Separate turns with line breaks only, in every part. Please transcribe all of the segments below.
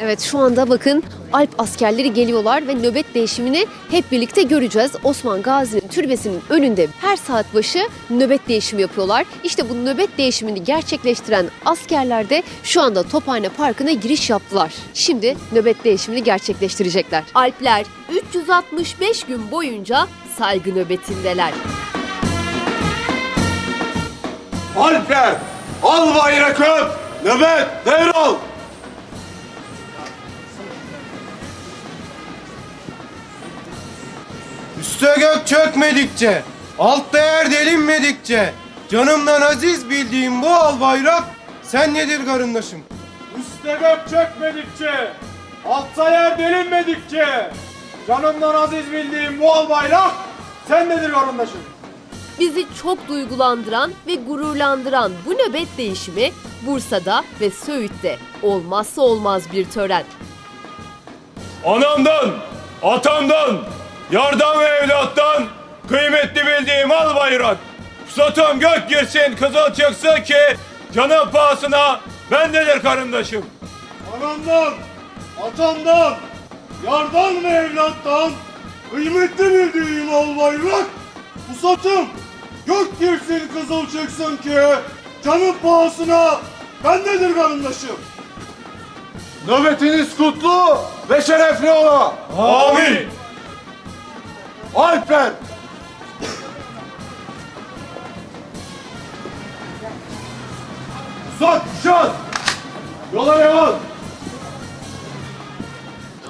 Evet şu anda bakın Alp askerleri geliyorlar ve nöbet değişimini hep birlikte göreceğiz. Osman Gazi'nin türbesinin önünde her saat başı nöbet değişimi yapıyorlar. İşte bu nöbet değişimini gerçekleştiren askerler de şu anda Tophane Parkı'na giriş yaptılar. Şimdi nöbet değişimini gerçekleştirecekler. Alpler 365 gün boyunca saygı nöbetindeler.
Alper, al bayrakı, nöbet, devral.
Üste gök çökmedikçe, altta yer delinmedikçe, canımdan aziz bildiğim bu al bayrak, sen nedir karındaşım?
Üste gök çökmedikçe, altta yer delinmedikçe, canımdan aziz bildiğim bu al bayrak, sen nedir kardeşim?
Bizi çok duygulandıran ve gururlandıran bu nöbet değişimi Bursa'da ve Söğüt'te olmazsa olmaz bir tören.
Anamdan, atamdan, yardan ve evlattan kıymetli bildiğim al bayrak. Pusatım gök girsin, kızıl çıksın ki canım pahasına bendedir karındaşım. Anamdan, atamdan, yardan ve evlattan kıymetli bildiğim al bayrak. Pusatım gök girsin, kızıl çıksın ki canım pahasına bendedir karındaşım. Nöbetiniz kutlu ve şerefli ola. Amin. Alper. Sat, şat. Yola devam.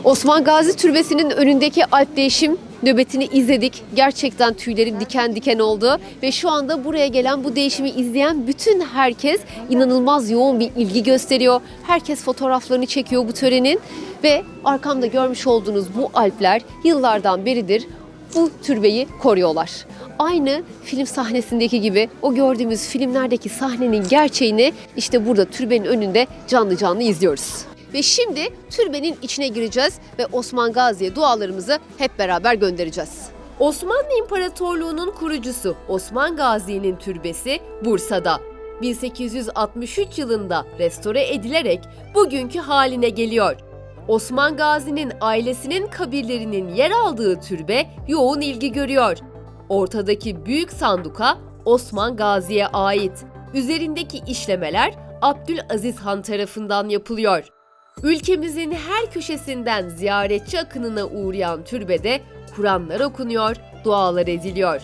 Osman Gazi Türbesi'nin önündeki alp değişim nöbetini izledik. Gerçekten tüylerim diken diken oldu ve şu anda buraya gelen bu değişimi izleyen bütün herkes inanılmaz yoğun bir ilgi gösteriyor. Herkes fotoğraflarını çekiyor bu törenin ve arkamda görmüş olduğunuz bu alpler yıllardan beridir bu türbeyi koruyorlar. Aynı film sahnesindeki gibi o gördüğümüz filmlerdeki sahnenin gerçeğini işte burada türbenin önünde canlı canlı izliyoruz. Ve şimdi türbenin içine gireceğiz ve Osman Gazi'ye dualarımızı hep beraber göndereceğiz. Osmanlı İmparatorluğu'nun kurucusu Osman Gazi'nin türbesi Bursa'da. 1863 yılında restore edilerek bugünkü haline geliyor. Osman Gazi'nin ailesinin kabirlerinin yer aldığı türbe yoğun ilgi görüyor. Ortadaki büyük sanduka Osman Gazi'ye ait. Üzerindeki işlemeler Abdülaziz Han tarafından yapılıyor. Ülkemizin her köşesinden ziyaretçi akınına uğrayan türbede Kur'anlar okunuyor, dualar ediliyor.